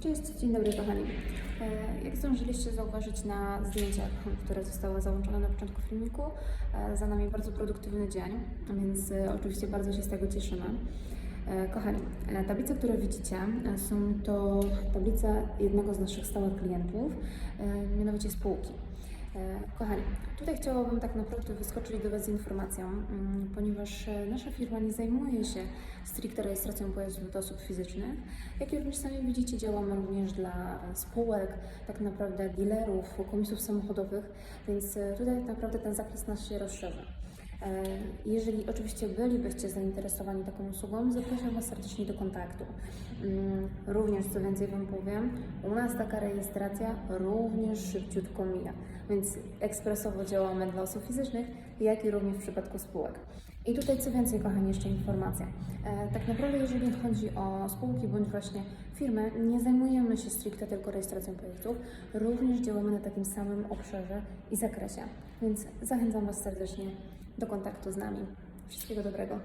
Cześć, dzień dobry kochani. E, Jak zdążyliście zauważyć na zdjęciach, które zostały załączone na początku filmiku, e, za nami bardzo produktywny dzień, więc e, oczywiście bardzo się z tego cieszymy. Kochani, tablice, które widzicie, są to tablice jednego z naszych stałych klientów, mianowicie spółki. E, Kochani, tutaj chciałabym tak naprawdę wyskoczyć do Was z informacją, mm, ponieważ e, nasza firma nie zajmuje się stricte rejestracją pojazdów do osób fizycznych, jak również sami widzicie, działamy również dla spółek, tak naprawdę dealerów, komisów samochodowych, więc e, tutaj tak naprawdę ten zakres nas się rozszerza. E, Jeżeli oczywiście bylibyście zainteresowani taką usługą, zapraszam Was serdecznie do kontaktu. Mm, Również, co więcej Wam powiem, u nas taka rejestracja również szybciutko mija, więc ekspresowo działamy dla osób fizycznych, jak i również w przypadku spółek. I tutaj co więcej, kochani, jeszcze informacja. E, Tak naprawdę, jeżeli chodzi o spółki bądź właśnie firmy, nie zajmujemy się stricte tylko rejestracją pojazdów, również działamy na takim samym obszarze i zakresie. Więc zachęcam Was serdecznie do kontaktu z nami. Wszystkiego dobrego.